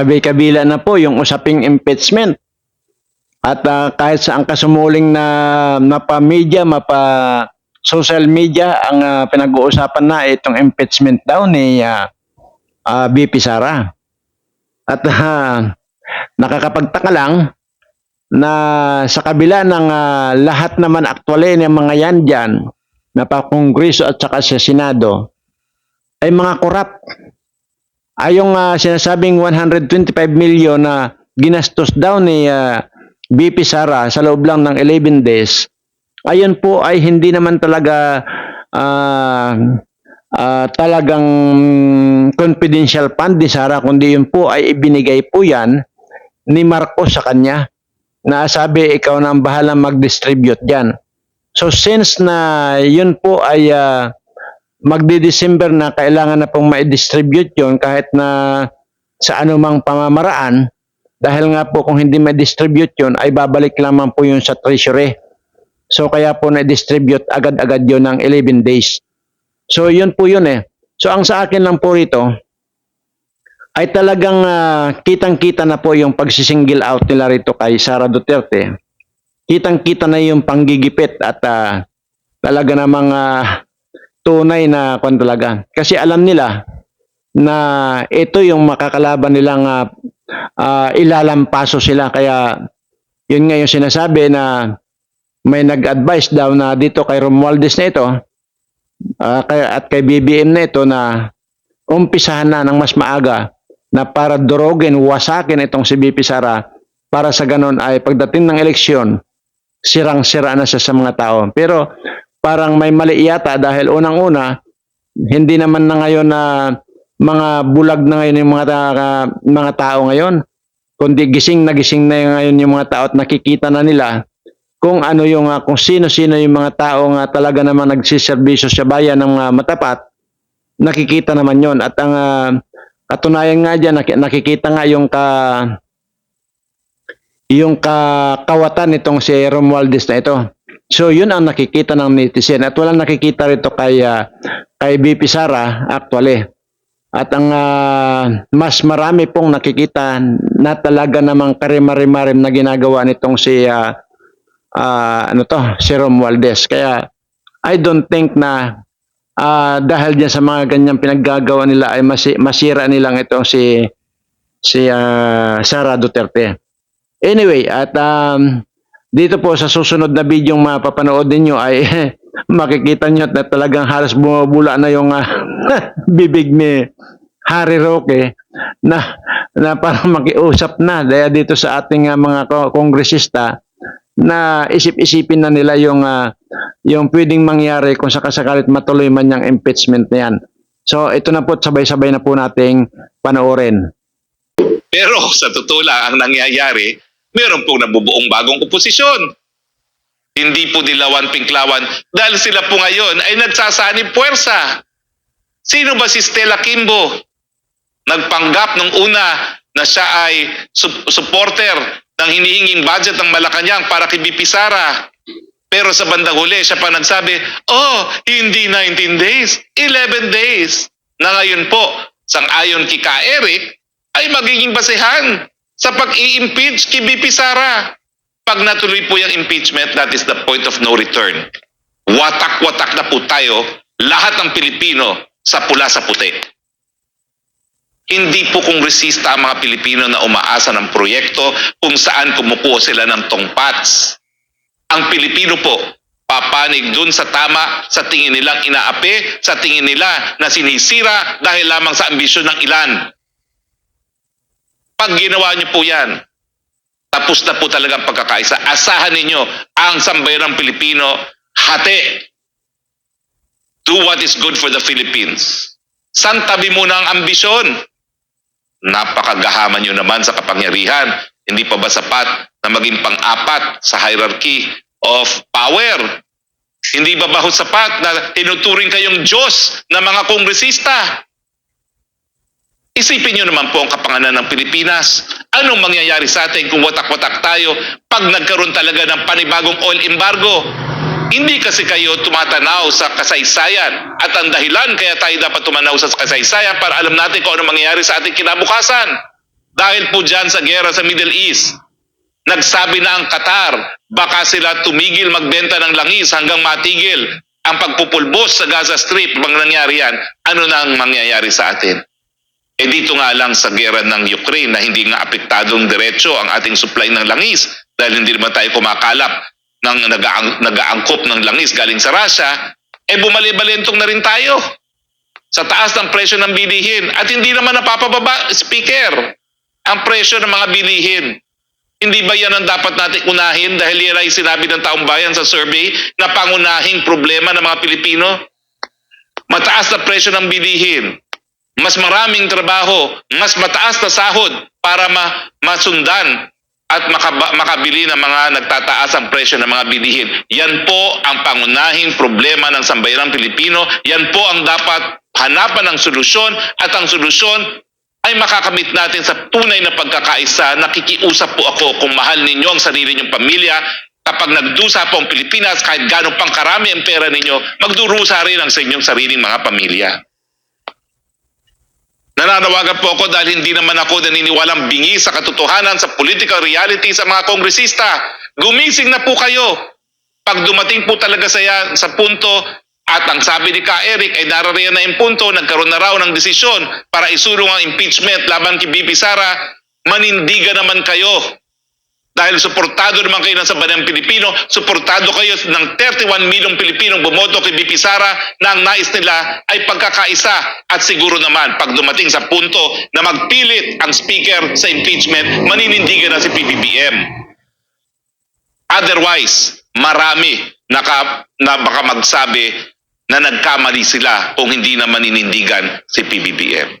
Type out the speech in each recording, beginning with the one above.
kabi-kabila na po yung usaping impeachment. At ah, kahit saan kasumuling na mapa-media, mapa social media, ang ah, pinag-uusapan na itong impeachment daw ni ah, ah, BP Sara. At ah, nakakapagtaka lang na sa kabila ng ah, lahat naman actually ng mga yan dyan, na pa Kongreso at saka sa Senado, ay mga korap. Ay yung ah, sinasabing 125 million na ginastos daw ni ah, BP Sara sa loob lang ng 11 days, ayun po ay hindi naman talaga ah, ah, talagang confidential fund ni Sara, kundi yun po ay ibinigay po yan ni Marcos sa kanya na sabi ikaw na ang bahala mag-distribute dyan. So since na yun po ay ah, magdi-December na kailangan na pong ma-distribute yun kahit na sa anumang pamamaraan dahil nga po kung hindi ma-distribute yun ay babalik lamang po yun sa treasury. So kaya po na-distribute agad-agad yun ng 11 days. So yun po yun eh. So ang sa akin lang po rito ay talagang ah, kitang-kita na po yung pagsisingle out nila rito kay Sara Duterte. Kitang-kita na yung panggigipit at ah, talaga namang ah, tunay na kwan talaga. Kasi alam nila na ito yung makakalaban nilang ah, ah, ilalampaso sila. Kaya yun nga yung sinasabi na may nag-advise daw na dito kay Romualdez na ito kay, at kay BBM na ito na umpisahan na ng mas maaga na para durogin, wasakin itong si BP Sara para sa ganon ay pagdating ng eleksyon, sirang-sira na siya sa mga tao. Pero parang may mali yata dahil unang-una, hindi naman na ngayon na mga bulag na ngayon yung mga, ta- mga tao ngayon. Kundi gising na gising na ngayon yung mga tao at nakikita na nila kung ano yung ah, kung sino-sino yung mga tao nga talaga naman nagsiservisyo sa bayan ng ah, matapat, nakikita naman yon at ang ah, katunayan nga diyan nakikita nga yung ka yung kakawatan nitong si Romualdez na ito. So yun ang nakikita ng netizen at walang nakikita rito kay ah, kay BP Sara actually. At ang ah, mas marami pong nakikita na talaga namang karimarimarim na ginagawa nitong si ah, ah, ano to, si Romualdez. Kaya I don't think na ah, dahil diyan sa mga ganyang pinaggagawa nila ay masi- masira nilang itong si si ah, Sara Duterte. Anyway, at um, dito po sa susunod na video mapapanood ninyo ay makikita nyo na talagang halos bumabula na yung ah, bibig ni Harry Roque na, na parang makiusap na dahil dito sa ating ah, mga ko- kongresista na isip-isipin na nila yung ah, yung pwedeng mangyari kung sakasakalit matuloy man yung impeachment na yan. So ito na po sabay-sabay na po nating panoorin. Pero sa totoo lang, ang nangyayari, meron pong nabubuong bagong oposisyon. Hindi po dilawan pinklawan dahil sila po ngayon ay nagsasanib puwersa. Sino ba si Stella Kimbo? Nagpanggap nung una na siya ay sup- supporter ng hinihinging budget ng Malacanang para kay BP Sara. Pero sa bandang huli, siya pa nagsabi, oh, hindi 19 days, 11 days. Na ngayon po, sang-ayon kay Ka Eric, ay magiging basehan sa pag-i-impeach kay BP Sara. Pag natuloy po yung impeachment, that is the point of no return. Watak-watak na po tayo, lahat ng Pilipino sa pula sa puti. Hindi po kongresista ang mga Pilipino na umaasa ng proyekto kung saan kumukuha sila ng tongpats. Ang Pilipino po, papanig dun sa tama sa tingin nilang inaapi, sa tingin nila na sinisira dahil lamang sa ambisyon ng ilan. Pag ginawa niyo po yan, tapos na po talaga ang pagkakaisa. Asahan ninyo ang sambayanang Pilipino, hati. Do what is good for the Philippines. Santabi muna ang ambisyon. Napakagahaman nyo naman sa kapangyarihan. Hindi pa ba sapat na maging pang-apat sa hierarchy of power? Hindi ba ba sapat na tinuturing kayong Diyos na mga kongresista? Isipin nyo naman po ang kapanganan ng Pilipinas. Anong mangyayari sa atin kung watak-watak tayo pag nagkaroon talaga ng panibagong oil embargo? Hindi kasi kayo tumatanaw sa kasaysayan at ang dahilan kaya tayo dapat tumanaw sa kasaysayan para alam natin kung ano mangyayari sa ating kinabukasan. Dahil po dyan sa gera sa Middle East, nagsabi na ang Qatar, baka sila tumigil magbenta ng langis hanggang matigil ang pagpupulbos sa Gaza Strip. Pag nangyari yan, ano na ang mangyayari sa atin? Eh dito nga lang sa gera ng Ukraine na hindi nga apektadong diretso ang ating supply ng langis dahil hindi naman tayo kumakalap ng nagaang, nagaangkop ng langis galing sa Russia, eh bumali-balentong na rin tayo sa taas ng presyo ng bilihin at hindi naman napapababa, speaker, ang presyo ng mga bilihin. Hindi ba yan ang dapat natin unahin dahil yan ay sinabi ng taong bayan sa survey na pangunahing problema ng mga Pilipino? Mataas na presyo ng bilihin, mas maraming trabaho, mas mataas na sahod para ma masundan at makaba- makabili ng mga nagtataas ang presyo ng mga bilihin. Yan po ang pangunahing problema ng sambayanang Pilipino. Yan po ang dapat hanapan ng solusyon at ang solusyon ay makakamit natin sa tunay na pagkakaisa. Nakikiusap po ako kung mahal ninyo ang sarili ninyong pamilya. Kapag nagdusa po ang Pilipinas, kahit gano'ng pang karami ang pera ninyo, magdurusa rin ang sa inyong sariling mga pamilya. Nananawagan po ako dahil hindi naman ako naniniwalang bingi sa katotohanan sa political reality sa mga kongresista. Gumising na po kayo. Pag dumating po talaga sa, yan, sa punto at ang sabi ni Ka Eric ay narariyan na yung punto, nagkaroon na raw ng desisyon para isulong ang impeachment laban kay BP Sara, manindigan naman kayo. Dahil suportado naman kayo ng sambayanang Pilipino, suportado kayo ng 31 milyong Pilipinong bumoto kay BP Sara na ang nais nila ay pagkakaisa. At siguro naman, pag dumating sa punto na magpilit ang speaker sa impeachment, maninindigan na si PBBM. Otherwise, marami naka, na baka magsabi na nagkamali sila kung hindi na maninindigan si PBBM.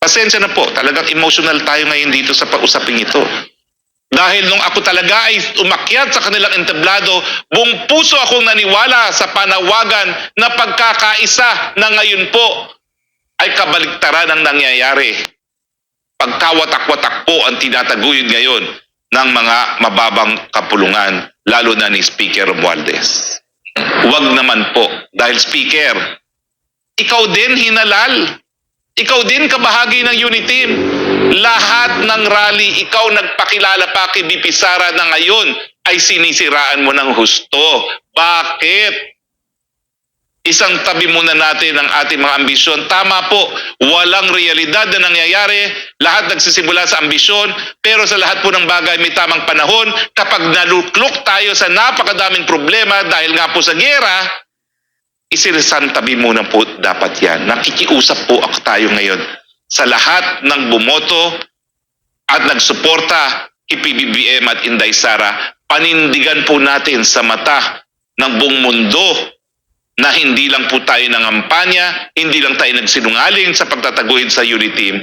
Pasensya na po, talagang emotional tayo ngayon dito sa pausaping ito. Dahil nung ako talaga ay umakyat sa kanilang entablado, buong puso akong naniwala sa panawagan na pagkakaisa na ngayon po ay kabaliktaran ang nangyayari. Pagkawatak-watak po ang tinataguyod ngayon ng mga mababang kapulungan, lalo na ni Speaker Romualdez. Huwag naman po, dahil Speaker, ikaw din hinalal. Ikaw din kabahagi ng unit team. Lahat ng rally, ikaw nagpakilala pa kay BP Sara na ngayon ay sinisiraan mo ng husto. Bakit? Isang tabi muna natin ang ating mga ambisyon. Tama po, walang realidad na nangyayari. Lahat nagsisimula sa ambisyon. Pero sa lahat po ng bagay may tamang panahon. Kapag naluklok tayo sa napakadaming problema dahil nga po sa gera, isirisantabi muna po dapat yan. Nakikiusap po ako tayo ngayon sa lahat ng bumoto at nagsuporta kay PBBM at Inday Sara, panindigan po natin sa mata ng buong mundo na hindi lang po tayo nangampanya, hindi lang tayo nagsinungaling sa pagtataguhin sa unity team,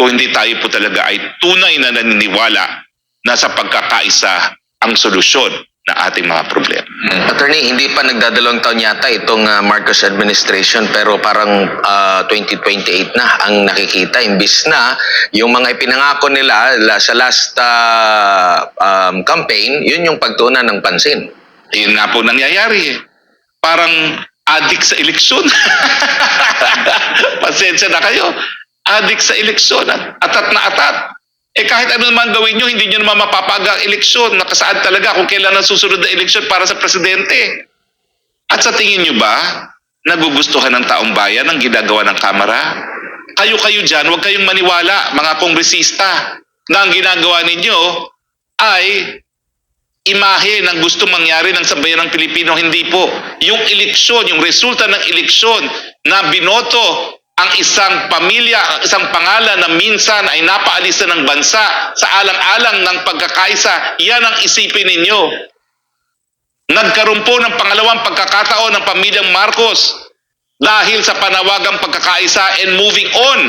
o hindi tayo po talaga ay tunay na naniniwala na sa pagkakaisa ang solusyon na ating mga problema. Attorney, hindi pa nagdadalawang taon yata itong ah, Marcos administration pero parang ah, 2028 na ang nakikita imbis na yung mga ipinangako nila la- sa last ah, um, campaign, yun yung pagtuunan ng pansin. Yun nga po nangyayari. Parang adik sa eleksyon. Pasensya na kayo. Adik sa eleksyon. At atat na atat. Eh kahit ano naman gawin nyo, hindi nyo naman mapapaga ang eleksyon. Nakasaad talaga kung kailan ang susunod na eleksyon para sa presidente. At sa tingin nyo ba, nagugustuhan ng taong bayan ang ginagawa ng Kamara? Kayo-kayo dyan, huwag kayong maniwala, mga kongresista, na ang ginagawa ninyo ay imahe ng gusto mangyari ng sambayan ng Pilipino. Hindi po. Yung eleksyon, yung resulta ng eleksyon na binoto ang isang pamilya, ang isang pangalan na minsan ay napaalis na ng bansa sa alang-alang ng pagkakaisa, yan ang isipin ninyo. Nagkaroon po ng pangalawang pagkakataon ng pamilyang Marcos dahil sa panawagang pagkakaisa and moving on.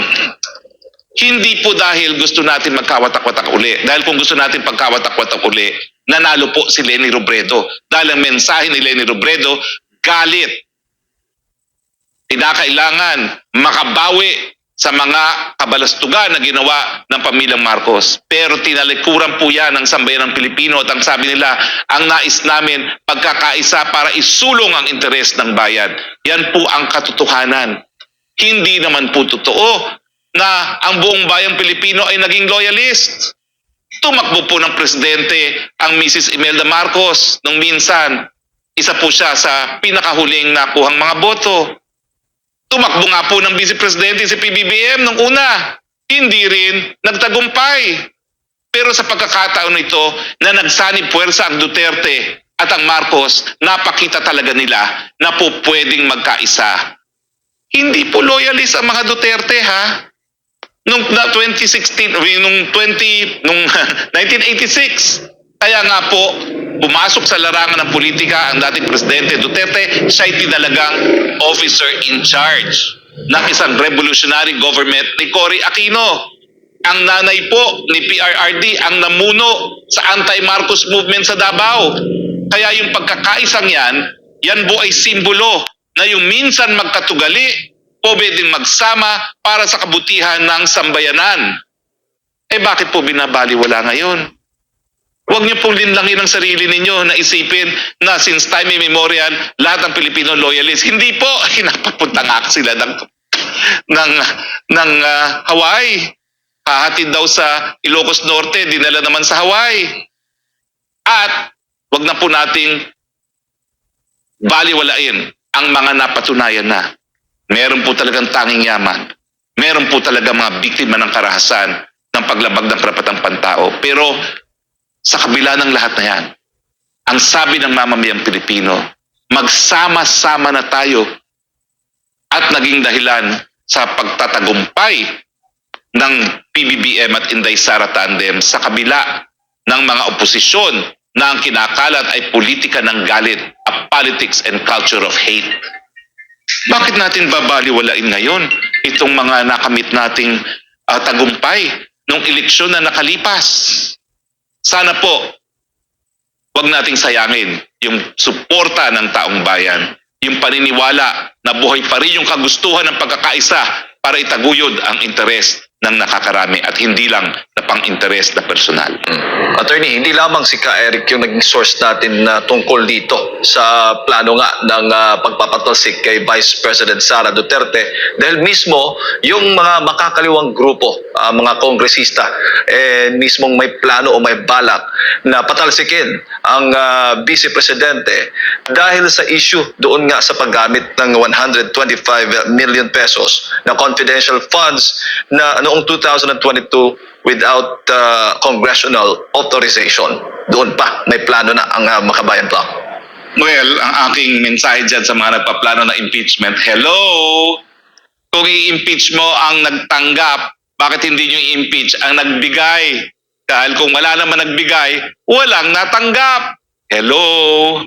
Hindi po dahil gusto natin magkawatak-watak uli. Dahil kung gusto natin pagkawatak-watak uli, nanalo po si Lenny Robredo. Dahil ang mensahe ni Lenny Robredo, galit. Kinakailangan makabawi sa mga kabalastugan na ginawa ng pamilyang Marcos. Pero tinalikuran po yan ng sambayan ng Pilipino at ang sabi nila, ang nais namin pagkakaisa para isulong ang interes ng bayan. Yan po ang katotohanan. Hindi naman po totoo na ang buong bayang Pilipino ay naging loyalist. Tumakbo po ng presidente ang Mrs. Imelda Marcos nung minsan. Isa po siya sa pinakahuling nakuhang mga boto. Tumakbo nga po ng Vice Presidente si PBBM nung una. Hindi rin nagtagumpay. Pero sa pagkakataon ito na nagsanib puwersa ang Duterte at ang Marcos, napakita talaga nila na po pwedeng magkaisa. Hindi po loyalist ang mga Duterte ha. Nung na 2016, I mean, nung 20, nung 1986, kaya nga po, pumasok sa larangan ng politika ang dating Presidente Duterte, siya'y tinalagang officer in charge ng isang revolutionary government ni Cory Aquino. Ang nanay po ni PRRD ang namuno sa anti-Marcos movement sa Davao. Kaya yung pagkakaisang yan, yan po ay simbolo na yung minsan magkatugali, po pwedeng magsama para sa kabutihan ng sambayanan. Eh bakit po binabaliwala ngayon? Huwag niyo pong linlangin ang sarili ninyo na isipin na since time immemorial, lahat ng Pilipino loyalist. Hindi po, hinapapunta nga sila ng, ng, ng ah, Hawaii. Hahatid daw sa Ilocos Norte, dinala naman sa Hawaii. At wag na po nating baliwalain ang mga napatunayan na. Meron po talagang tanging yaman. Meron po talaga mga biktima ng karahasan ng paglabag ng karapatang pantao. Pero sa kabila ng lahat na yan, ang sabi ng mamamayang Pilipino, magsama-sama na tayo at naging dahilan sa pagtatagumpay ng PBBM at Inday Sara Tandem sa kabila ng mga oposisyon na ang kinakalat ay politika ng galit, a politics and culture of hate. Bakit natin babaliwalain ngayon itong mga nakamit nating ah, tagumpay nung eleksyon na nakalipas? Sana po, wag nating sayangin yung suporta ng taong bayan, yung paniniwala na buhay pa rin yung kagustuhan ng pagkakaisa para itaguyod ang interes ng nakakarami at hindi lang na pang-interes na personal. Attorney, hindi lamang si Ka Eric yung naging source natin na tungkol dito sa plano nga ng ah, pagpapatalsik kay Vice President Sara Duterte dahil mismo yung mga makakaliwang grupo, ah, mga kongresista, eh, mismong may plano o may balak na patalsikin ang ah, Vice Presidente dahil sa issue doon nga sa paggamit ng 125 million pesos na confidential funds na noong 2022 without uh, congressional authorization. Doon pa, may plano na ang uh, Makabayan Block. Well, ang aking mensahe dyan sa mga nagpaplano ng impeachment, hello! Kung i-impeach mo ang nagtanggap, bakit hindi nyo i-impeach ang nagbigay? Dahil kung wala naman nagbigay, walang natanggap. Hello!